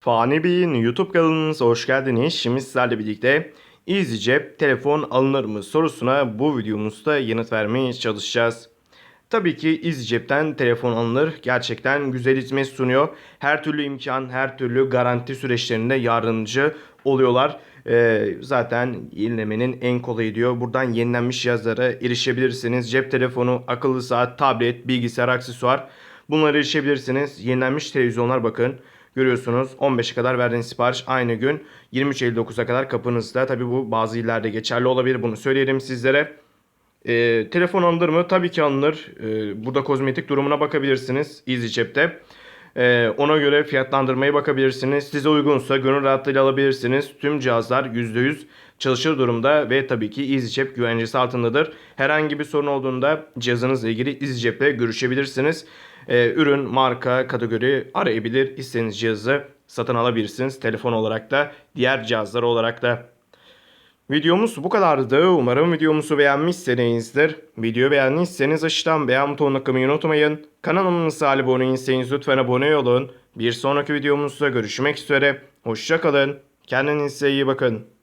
Fani Bey'in YouTube kanalınıza hoş geldiniz. Şimdi sizlerle birlikte EasyCep telefon alınır mı sorusuna bu videomuzda yanıt vermeye çalışacağız. Tabii ki EasyCep'ten telefon alınır. Gerçekten güzel hizmet sunuyor. Her türlü imkan, her türlü garanti süreçlerinde yardımcı oluyorlar. Ee, zaten yenilemenin en kolayı diyor. Buradan yenilenmiş cihazlara erişebilirsiniz. Cep telefonu, akıllı saat, tablet, bilgisayar, aksesuar bunlara erişebilirsiniz. Yenilenmiş televizyonlar bakın. Görüyorsunuz 15'e kadar verdiğiniz sipariş aynı gün 23.59'a kadar kapınızda. Tabi bu bazı illerde geçerli olabilir bunu söyleyelim sizlere. Ee, telefon alınır mı? Tabii ki alınır. Ee, burada kozmetik durumuna bakabilirsiniz EasyCep'te. Ee, ona göre fiyatlandırmaya bakabilirsiniz. Size uygunsa gönül rahatlığıyla alabilirsiniz. Tüm cihazlar %100 çalışır durumda ve tabii ki EasyCep güvencesi altındadır. Herhangi bir sorun olduğunda cihazınızla ilgili EasyCep'le görüşebilirsiniz. Ee, ürün, marka, kategori arayabilir. İstediğiniz cihazı satın alabilirsiniz. Telefon olarak da diğer cihazlar olarak da. Videomuz bu kadardı. Umarım videomuzu beğenmişsinizdir. Videoyu beğendiyseniz aşağıdan beğen butonuna tıklamayı unutmayın. Kanalımıza abone değilseniz lütfen abone olun. Bir sonraki videomuzda görüşmek üzere. Hoşçakalın. Kendinize iyi bakın.